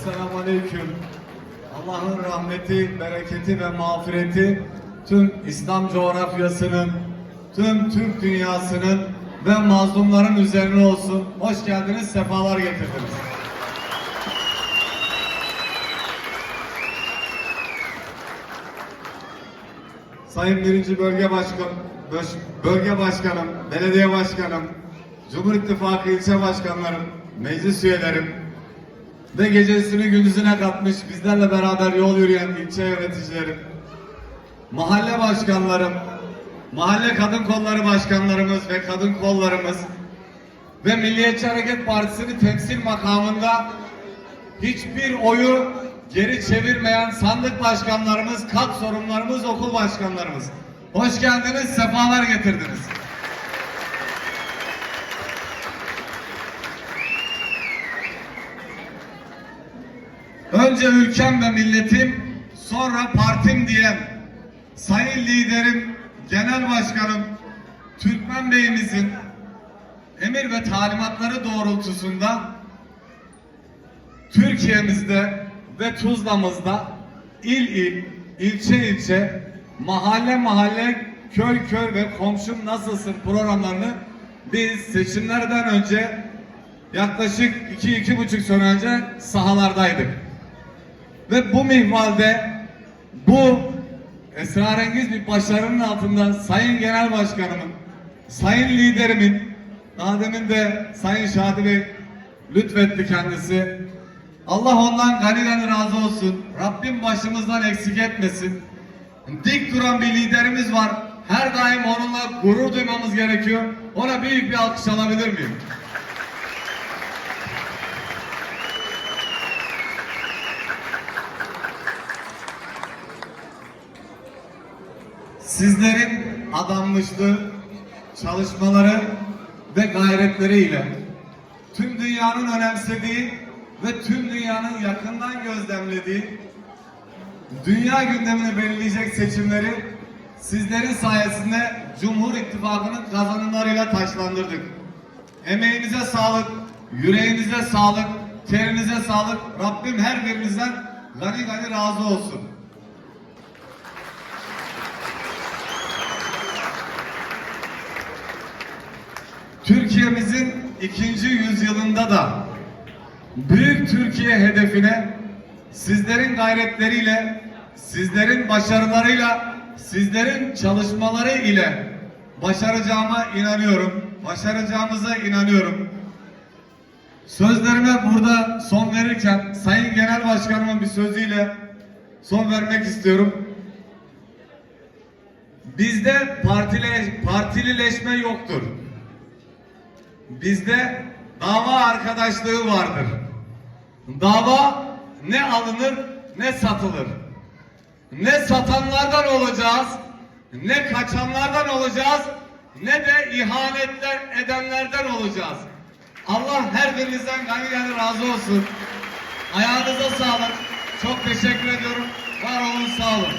Esselamu Aleyküm. Allah'ın rahmeti, bereketi ve mağfireti tüm İslam coğrafyasının, tüm Türk dünyasının ve mazlumların üzerine olsun. Hoş geldiniz, sefalar getirdiniz. Sayın Birinci Bölge Başkan, Bölge Başkanım, Belediye Başkanım, Cumhur İttifakı ilçe başkanlarım, meclis üyelerim ve gecesini gündüzüne katmış bizlerle beraber yol yürüyen ilçe yöneticilerim, mahalle başkanlarım, mahalle kadın kolları başkanlarımız ve kadın kollarımız ve Milliyetçi Hareket Partisi'ni temsil makamında hiçbir oyu geri çevirmeyen sandık başkanlarımız, kat sorumlularımız, okul başkanlarımız. Hoş geldiniz, sefalar getirdiniz. Önce ülkem ve milletim, sonra partim diyen sayın liderim, genel başkanım, Türkmen Bey'imizin emir ve talimatları doğrultusunda Türkiye'mizde ve Tuzla'mızda il il, ilçe ilçe, mahalle mahalle, köy köy ve komşum nasılsın programlarını biz seçimlerden önce yaklaşık iki iki buçuk sene önce sahalardaydık. Ve bu mihvalde bu esrarengiz bir başarının altında Sayın Genel Başkanımın, Sayın Liderimin, daha demin de Sayın Şadi Bey lütfetti kendisi. Allah ondan gani gani razı olsun. Rabbim başımızdan eksik etmesin. Dik duran bir liderimiz var. Her daim onunla gurur duymamız gerekiyor. Ona büyük bir alkış alabilir miyim? Sizlerin adanmışlığı, çalışmaları ve gayretleriyle tüm dünyanın önemsediği ve tüm dünyanın yakından gözlemlediği dünya gündemini belirleyecek seçimleri sizlerin sayesinde Cumhur İttifakı'nın kazanımlarıyla taşlandırdık. Emeğinize sağlık, yüreğinize sağlık, terinize sağlık. Rabbim her birinizden gani gani razı olsun. Türkiye'mizin ikinci yüzyılında da Büyük Türkiye hedefine sizlerin gayretleriyle, sizlerin başarılarıyla, sizlerin çalışmaları ile başaracağıma inanıyorum. Başaracağımıza inanıyorum. Sözlerime burada son verirken Sayın Genel Başkanımın bir sözüyle son vermek istiyorum. Bizde partile, partilileşme yoktur. Bizde dava arkadaşlığı vardır. Dava ne alınır ne satılır. Ne satanlardan olacağız, ne kaçanlardan olacağız, ne de ihanetler edenlerden olacağız. Allah her birinizden gani gani razı olsun. Ayağınıza sağlık. Çok teşekkür ediyorum. Var olun, sağ olun.